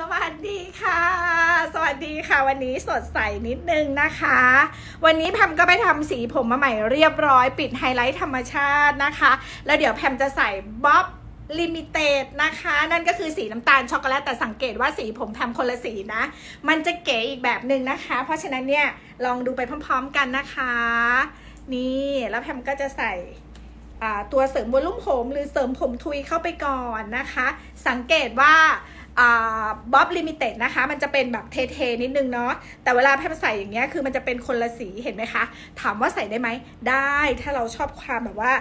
สวัสดีค่ะ สวัสดีค่ะ วันนี้สดใสนิดนึงนะคะ วันนี้แพมก็ไปทำสีผมมาใหม่เรียบร้อยปิดไฮไลท์ธรรมชาตินะคะ แล้วเดี๋ยวแพมจะใส่บ๊อบลิมิเต็ดนะคะ นั่นก็คือสีน้ำตาลช็อกโกแลตแต่สังเกตว่าสีผมแพมคนละสีนะ มันจะเก๋อีกแบบหนึ่งนะคะ เพราะฉะนั้นเนี่ยลองดูไปพร้อมๆกันนะคะ นี่แล้วแพมก็จะใส่ตัวเสริมวอลลุ่มผม หรือเสริมผมทุยเข้าไปก่อนนะคะ สังเกตว่า บ๊อบลิมิเต็ดนะคะ มันจะเป็นแบบเทๆนิดนึงเนาะแต่เวลาแพมใส่อย่างเงี้ยคือมันจะเป็นคนละสีเห็นไหมคะ ถามว่าใส่ได้ไหมได้ถ้าเราชอบความแบบว่า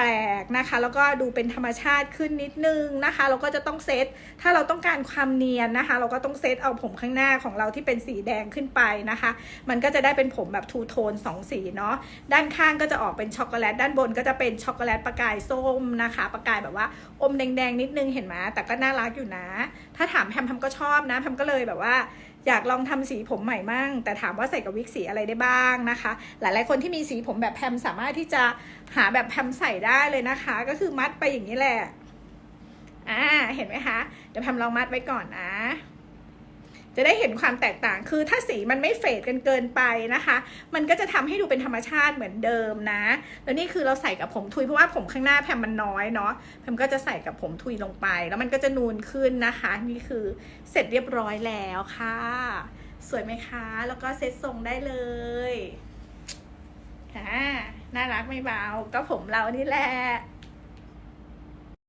ปลกนะคะ แล้วก็ดูเป็นธรรมชาติขึ้นนิดนึงนะคะ เราก็จะต้องเซตถ้าเราต้องการความเนียนนะคะ เราก็ต้องเซตเอาผมข้างหน้าของเราที่เป็นสีแดงขึ้นไปนะคะ มันก็จะได้เป็นผมแบบทูโทนสองสีเนาะด้านข้างก็จะออกเป็นช็อกโกแลตด้านบนก็จะเป็นช็อกโกแลตประกายส้มนะคะประกายแบบว่าอมแดงๆนิดนึงเห็นไหมแต่ก็น่ารักอยู่นะ ถ้าถามแพมแพมก็ชอบนะแพมก็เลยแบบว่า อยากลองทำสีผมใหม่มั่ง แต่ถามว่าใส่กับวิกสีอะไรได้บ้างนะคะ หลายๆคนที่มีสีผมแบบแพมสามารถที่จะหาแบบแพมใส่ได้เลยนะคะ ก็คือมัดไปอย่างนี้แหละอ่าเห็นไหมคะ เดี๋ยวแพมลองมัดไว้ก่อนนะ จะได้เห็นความแตกต่าง คือถ้าสีมันไม่เฟดกันเกินไปนะคะ มันก็จะทำให้ดูเป็นธรรมชาติเหมือนเดิมนะ แล้วนี่คือเราใส่กับผมทุยเพราะว่าผมข้างหน้าแพมมันน้อยเนาะ แพมก็จะใส่กับผมทุยลงไป แล้วมันก็จะนูนขึ้นนะคะ นี่คือเสร็จเรียบร้อยแล้วค่ะ สวยไหมคะ แล้วก็เซ็ตทรงได้เลยค่ะน่ารักไม่เบา ก็ผมเรานี่แหละ